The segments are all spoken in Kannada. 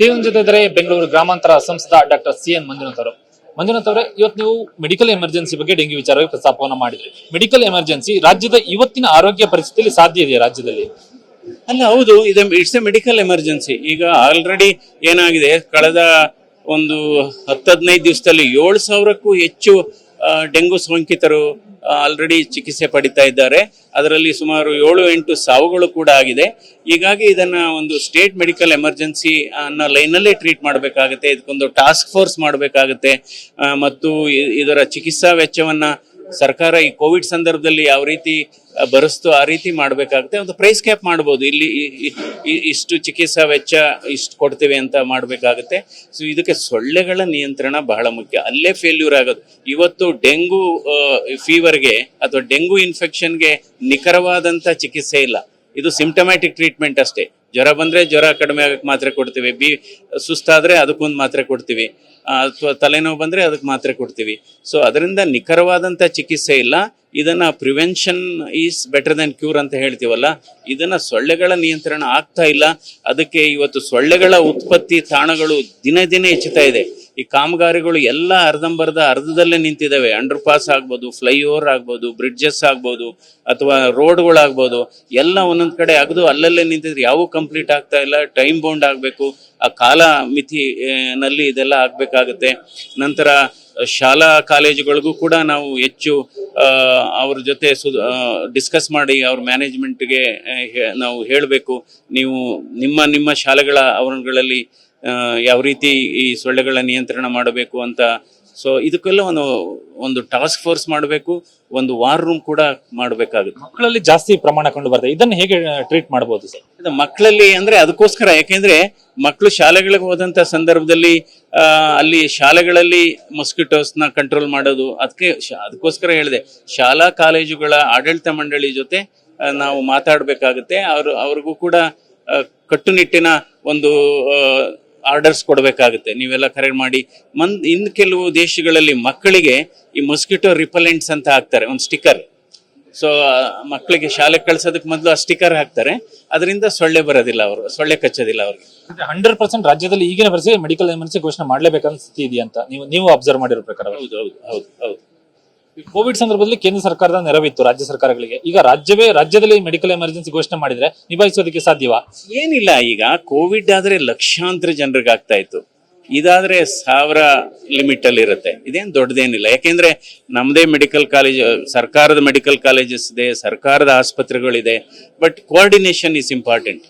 ಟಿವಿ ಜೊತೆ ಬೆಂಗಳೂರು ಗ್ರಾಮಾಂತರ ಸಂಸದ ಡಾಕ್ಟರ್ ಸಿ ಎನ್ ಮಂಜುನಾಥ್ ಅವರು. ಮಂಜುನಾಥ್ ಅವರೇ, ಇವತ್ತು ನೀವು ಮೆಡಿಕಲ್ ಎಮರ್ಜೆನ್ಸಿ ಬಗ್ಗೆ ಡೆಂಗ್ಯೂ ವಿಚಾರವಾಗಿ ಪ್ರಸ್ತಾಪವನ್ನು ಮಾಡಿದ್ರಿ. ಮೆಡಿಕಲ್ ಎಮರ್ಜೆನ್ಸಿ ರಾಜ್ಯದ ಇವತ್ತಿನ ಆರೋಗ್ಯ ಪರಿಸ್ಥಿತಿಯಲ್ಲಿ ಸಾಧ್ಯ ಇದೆಯಾ ರಾಜ್ಯದಲ್ಲಿ? ಅಲ್ಲ, ಹೌದು, ಇದೆ ಇಟ್ಸ್ ಎ ಮೆಡಿಕಲ್ ಎಮರ್ಜೆನ್ಸಿ. ಈಗ ಆಲ್ರೆಡಿ ಏನಾಗಿದೆ, ಕಳೆದ ಒಂದು ಹತ್ತು ಹದಿನೈದು ದಿವಸದಲ್ಲಿ ಏಳು ಸಾವಿರಕ್ಕೂ ಹೆಚ್ಚು ಡೆಂಗು ಸೋಂಕಿತರು ಆಲ್ರೆಡಿ ಚಿಕಿತ್ಸೆ ಪಡಿತಾ ಇದ್ದಾರೆ. ಅದರಲ್ಲಿ ಸುಮಾರು ಏಳು ಎಂಟು ಸಾವುಗಳು ಕೂಡ ಆಗಿದೆ. ಹೀಗಾಗಿ ಇದನ್ನ ಒಂದು ಸ್ಟೇಟ್ ಮೆಡಿಕಲ್ ಎಮರ್ಜೆನ್ಸಿ ಅನ್ನೋ ಲೈನಲ್ಲೇ ಟ್ರೀಟ್ ಮಾಡಬೇಕಾಗುತ್ತೆ. ಇದಕ್ಕೊಂದು ಟಾಸ್ಕ್ ಫೋರ್ಸ್ ಮಾಡಬೇಕಾಗುತ್ತೆ. ಮತ್ತು ಇದರ ಚಿಕಿತ್ಸಾ ವೆಚ್ಚವನ್ನ ಸರ್ಕಾರ ಈ ಕೋವಿಡ್ ಸಂದರ್ಭದಲ್ಲಿ ಯಾವ ರೀತಿ ಬರೆಸ್ತು ಆ ರೀತಿ ಮಾಡಬೇಕಾಗುತ್ತೆ. ಒಂದು ಪ್ರೈಸ್ ಕ್ಯಾಪ್ ಮಾಡ್ಬೋದು. ಇಲ್ಲಿ ಇಷ್ಟು ಚಿಕಿತ್ಸಾ ವೆಚ್ಚ ಇಷ್ಟು ಕೊಡ್ತೀವಿ ಅಂತ ಮಾಡಬೇಕಾಗುತ್ತೆ. ಸೊ ಇದಕ್ಕೆ ಸೊಳ್ಳೆಗಳ ನಿಯಂತ್ರಣ ಬಹಳ ಮುಖ್ಯ. ಅಲ್ಲೇ ಫೇಲ್ಯೂರ್ ಆಗೋದು. ಇವತ್ತು ಡೆಂಗು ಫೀವರ್ಗೆ ಅಥವಾ ಡೆಂಗು ಇನ್ಫೆಕ್ಷನ್ಗೆ ನಿಖರವಾದಂಥ ಚಿಕಿತ್ಸೆ ಇಲ್ಲ. ಇದು ಸಿಂಪ್ಟಮ್ಯಾಟಿಕ್ ಟ್ರೀಟ್ಮೆಂಟ್ ಅಷ್ಟೇ. ಜ್ವರ ಬಂದರೆ ಜ್ವರ ಕಡಿಮೆ ಆಗಕ್ಕೆ ಮಾತ್ರೆ ಕೊಡ್ತೀವಿ. ಬಿ, ಸುಸ್ತಾದರೆ ಅದಕ್ಕೊಂದು ಮಾತ್ರೆ ಕೊಡ್ತೀವಿ. ಅಥವಾ ತಲೆನೋವು ಬಂದರೆ ಅದಕ್ಕೆ ಮಾತ್ರೆ ಕೊಡ್ತೀವಿ. ಸೊ ಅದರಿಂದ ನಿಖರವಾದಂಥ ಚಿಕಿತ್ಸೆ ಇಲ್ಲ. ಇದನ್ನು prevention is better then cure ಅಂತ ಹೇಳ್ತೀವಲ್ಲ. ಇದನ್ನು ಸೊಳ್ಳೆಗಳ ನಿಯಂತ್ರಣ ಆಗ್ತಾ ಇಲ್ಲ. ಅದಕ್ಕೆ ಇವತ್ತು ಸೊಳ್ಳೆಗಳ ಉತ್ಪತ್ತಿ ತಾಣಗಳು ದಿನೇ ದಿನೇ ಹೆಚ್ಚುತ್ತಾ ಇದೆ. ಈ ಕಾಮಗಾರಿಗಳು ಎಲ್ಲ ಅರ್ಧಂಬರ್ಧ ಅರ್ಧದಲ್ಲೇ ನಿಂತಿದ್ದಾವೆ ಅಂಡರ್ ಪಾಸ್ ಆಗ್ಬೋದು ಫ್ಲೈಓವರ್ ಆಗ್ಬೋದು ಬ್ರಿಡ್ಜಸ್ ಆಗ್ಬೋದು, ಅಥವಾ ರೋಡ್ಗಳಾಗ್ಬೋದು ಎಲ್ಲ ಒಂದೊಂದ್ ಕಡೆ ಅಗದು ಅಲ್ಲಲ್ಲೇ ನಿಂತಿದ್ರೆ ಯಾವ ಕಂಪ್ಲೀಟ್ ಆಗ್ತಾ ಇಲ್ಲ. ಟೈಮ್ ಬೌಂಡ್ ಆಗಬೇಕು. ಆ ಕಾಲ ಮಿತಿ ನಲ್ಲಿ ಇದೆಲ್ಲ ಆಗ್ಬೇಕಾಗತ್ತೆ. ನಂತರ ಶಾಲಾ ಕಾಲೇಜುಗಳಿಗೂ ಕೂಡ ನಾವು ಹೆಚ್ಚು ಅವ್ರ ಜೊತೆ ಸು ಡಿಸ್ಕಸ್ ಮಾಡಿ ಅವ್ರ ಮ್ಯಾನೇಜ್ಮೆಂಟ್ಗೆ ನಾವು ಹೇಳಬೇಕು. ನೀವು ನಿಮ್ಮ ನಿಮ್ಮ ಶಾಲೆಗಳ ಆವರಣಗಳಲ್ಲಿ ಯಾವ ರೀತಿ ಈ ಸೊಳ್ಳೆಗಳ ನಿಯಂತ್ರಣ ಮಾಡಬೇಕು ಅಂತ. ಸೊ ಇದಕ್ಕೆಲ್ಲ ಒಂದು ಒಂದು ಟಾಸ್ಕ್ ಫೋರ್ಸ್ ಮಾಡಬೇಕು ಒಂದು ವಾರ್ ರೂಮ್ ಕೂಡ ಮಾಡಬೇಕಾಗುತ್ತೆ. ಮಕ್ಕಳಲ್ಲಿ ಜಾಸ್ತಿ ಪ್ರಮಾಣ ಕಂಡು ಬರ್ತದೆ. ಇದನ್ನ ಹೇಗೆ ಟ್ರೀಟ್ ಮಾಡಬಹುದು ಸರ್? ಇದು ಮಕ್ಕಳಲ್ಲಿ ಅಂದ್ರೆ ಅದಕ್ಕೋಸ್ಕರ ಯಾಕೆಂದ್ರೆ ಮಕ್ಕಳು ಶಾಲೆಗಳಿಗೆ ಹೋದಂತ ಸಂದರ್ಭದಲ್ಲಿ ಆ, ಅಲ್ಲಿ ಶಾಲೆಗಳಲ್ಲಿ ಮೊಸ್ಕಿಟೋಸ್ನ ಕಂಟ್ರೋಲ್ ಮಾಡೋದು ಅದಕ್ಕೆ ಅದಕ್ಕೋಸ್ಕರ ಹೇಳಿದೆ. ಶಾಲಾ ಕಾಲೇಜುಗಳ ಆಡಳಿತ ಮಂಡಳಿ ಜೊತೆ ನಾವು ಮಾತಾಡಬೇಕಾಗುತ್ತೆ. ಅವರು ಅವ್ರಿಗೂ ಕೂಡ ಕಟ್ಟುನಿಟ್ಟಿನ ಒಂದು ಆರ್ಡರ್ಸ್ ಕೊಡಬೇಕಾಗುತ್ತೆ. ನೀವೆಲ್ಲ ಕರೆ ಮಾಡಿ ಮನ್ ಇನ್ನು ಕೆಲವು ದೇಶಗಳಲ್ಲಿ ಮಕ್ಕಳಿಗೆ ಈ ಮೊಸ್ಕಿಟೋ ರಿಪಲೆಂಟ್ಸ್ ಅಂತ ಹಾಕ್ತಾರೆ ಒಂದು ಸ್ಟಿಕ್ಕರ್ ಸೊ ಮಕ್ಕಳಿಗೆ ಶಾಲೆಗೆ ಕಳ್ಸೋದಕ್ಕೆ ಮೊದಲು ಆ ಸ್ಟಿಕ್ಕರ್ ಹಾಕ್ತಾರೆ. ಅದರಿಂದ ಸೊಳ್ಳೆ ಬರೋದಿಲ್ಲ ಅವರು ಸೊಳ್ಳೆ ಕಚ್ಚೋದಿಲ್ಲ ಅವ್ರಿಗೆ. ಹಂಡ್ರೆಡ್ ಪರ್ಸೆಂಟ್ ರಾಜ್ಯದಲ್ಲಿ ಈಗಿನ ಪರಿಸ್ಥಿತಿ ಮೆಡಿಕಲ್ ಎಮರ್ಜೆನ್ಸಿ ಘೋಷಣೆ ಮಾಡಲೇಬೇಕಂತ ಸ್ಥಿತಿ ಇದೆಯಾ ಅಂತ ನೀವು ನೀವು ಅಬ್ಸರ್ವ್ ಮಾಡಿರೋ ಪ್ರಕಾರ. ಹೌದು ಹೌದು ಹೌದು ಹೌದು. ಕೋವಿಡ್ ಸಂದರ್ಭದಲ್ಲಿ ಕೇಂದ್ರ ಸರ್ಕಾರದ ನೆರವಿತ್ತು ರಾಜ್ಯ ಸರ್ಕಾರಗಳಿಗೆ. ಈಗ ರಾಜ್ಯವೇ ರಾಜ್ಯದಲ್ಲಿ ಮೆಡಿಕಲ್ ಎಮರ್ಜೆನ್ಸಿ ಘೋಷಣೆ ಮಾಡಿದ್ರೆ ನಿಭಾಯಿಸೋದಕ್ಕೆ ಸಾಧ್ಯವಾ? ಏನಿಲ್ಲ ಈಗ ಕೋವಿಡ್ ಆದ್ರೆ ಲಕ್ಷಾಂತರ ಜನರಿಗೆ ಆಗ್ತಾ ಇತ್ತು. ಇದಾದ್ರೆ ಸಾವಿರ ಲಿಮಿಟ್ ಅಲ್ಲಿ ಇರುತ್ತೆ. ಇದೇನು ದೊಡ್ಡದೇನಿಲ್ಲ. ಯಾಕೆಂದ್ರೆ ನಮ್ಮದೇ ಮೆಡಿಕಲ್ ಕಾಲೇಜ್ ಸರ್ಕಾರದ ಮೆಡಿಕಲ್ ಕಾಲೇಜಸ್ ಇದೆ ಸರ್ಕಾರದ ಆಸ್ಪತ್ರೆಗಳಿದೆ ಬಟ್ ಕೋಆರ್ಡಿನೇಷನ್ ಇಸ್ ಇಂಪಾರ್ಟೆಂಟ್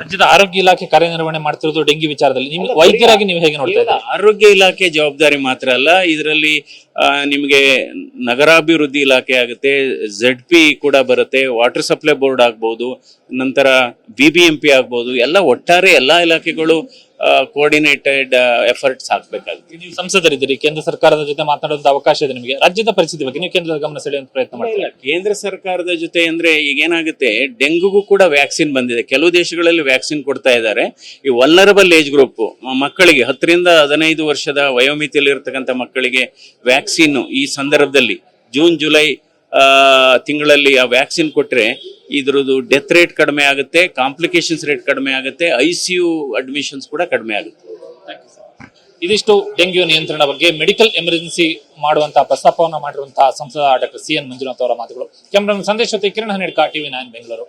ರಾಜ್ಯದ ಆರೋಗ್ಯ ಇಲಾಖೆ ಕಾರ್ಯನಿರ್ವಹಣೆ ಮಾಡ್ತಿರೋದು ಡೆಂಗಿ ವಿಚಾರದಲ್ಲಿ. ನಿಮ್ಗೆ ವೈದ್ಯರಾಗಿ ನೀವು ಹೇಗೆ ನೋಡ್ತಾ ಇದ್ದೀರಾ? ಆರೋಗ್ಯ ಇಲಾಖೆ ಜವಾಬ್ದಾರಿ ಮಾತ್ರ ಅಲ್ಲ ಇದರಲ್ಲಿ ನಿಮಗೆ ನಗರಾಭಿವೃದ್ಧಿ ಇಲಾಖೆ ಆಗುತ್ತೆ ಝೆಡ್ ಪಿ ಕೂಡ ಬರುತ್ತೆ ವಾಟರ್ ಸಪ್ಲೈ ಬೋರ್ಡ್ ಆಗ್ಬೋದು ನಂತರ ಬಿ ಬಿ ಎಂ ಪಿ ಆಗ್ಬೋದು ಎಲ್ಲ ಒಟ್ಟಾರೆ ಎಲ್ಲಾ ಇಲಾಖೆಗಳು ಕೋಆರ್ಡಿನೇಟೆಡ್ ಎಫರ್ಟ್ಸ್ ಹಾಕ್ಬೇಕಾಗುತ್ತೆ ನೀವು ಸಂಸದರಿದ್ದೀರಿ ಕೇಂದ್ರ ಸರ್ಕಾರದ ಜೊತೆ ಮಾತನಾಡುವಂತ ಅವಕಾಶ ಇದೆ ನಿಮಗೆ. ರಾಜ್ಯದ ಪರಿಸ್ಥಿತಿ ಬಗ್ಗೆ ನೀವು ಕೇಂದ್ರದ ಗಮನ ಸೆಳೆಯುವಂತ ಪ್ರಯತ್ನ ಮಾಡಿಲ್ಲ ಕೇಂದ್ರ ಸರ್ಕಾರದ ಜೊತೆ ಅಂದ್ರೆ ಈಗ ಏನಾಗುತ್ತೆ ಡೆಂಗುಗೂ ಕೂಡ ವ್ಯಾಕ್ಸಿನ್ ಬಂದಿದೆ. ಕೆಲವು ದೇಶಗಳಲ್ಲಿ ವ್ಯಾಕ್ಸಿನ್ ಕೊಡ್ತಾ ಇದ್ದಾರೆ. ಈ ವಲ್ನರಬಲ್ ಏಜ್ ಗ್ರೂಪ್ ಮಕ್ಕಳಿಗೆ ಹತ್ತರಿಂದ ಹದಿನೈದು ವರ್ಷದ ವಯೋಮಿತಿಯಲ್ಲಿ ಇರತಕ್ಕಂಥ ಮಕ್ಕಳಿಗೆ ವ್ಯಾಕ್ಸಿನ್ ಈ ಸಂದರ್ಭದಲ್ಲಿ ಜೂನ್ ಜುಲೈ ತಿಂಗಳಲ್ಲಿ ಆ ವ್ಯಾಕ್ಸಿನ್ ಕೊಟ್ರೆ ಇದ್ರದ್ದು ಡೆತ್ ರೇಟ್ ಕಡಿಮೆ ಆಗುತ್ತೆ ಕಾಂಪ್ಲಿಕೇಶನ್ಸ್ ರೇಟ್ ಕಡಿಮೆ ಆಗುತ್ತೆ ಐ ಸಿ ಯು ಅಡ್ಮಿಷನ್ಸ್ ಕೂಡ ಕಡಿಮೆ ಆಗುತ್ತೆ. ಇದಿಷ್ಟು ಡೆಂಗ್ಯೂ ನಿಯಂತ್ರಣ ಬಗ್ಗೆ ಮೆಡಿಕಲ್ ಎಮರ್ಜೆನ್ಸಿ ಮಾಡುವಂತಹ ಪ್ರಸ್ತಾಪವನ್ನು ಮಾಡಿರುವಂತಹ ಸಂಸದ ಡಾಕ್ಟರ್ ಸಿ ಎನ್ ಮಂಜುನಾಥ್ ಅವರ ಮಾತುಗಳು. ಕ್ಯಾಮರಾ ಸಂದೇಶ್ ಜೊತೆ ಕಿರಣ್ ಹನೇಡ್ಕ ಟಿವಿ ನೈನ್ ಬೆಂಗಳೂರು.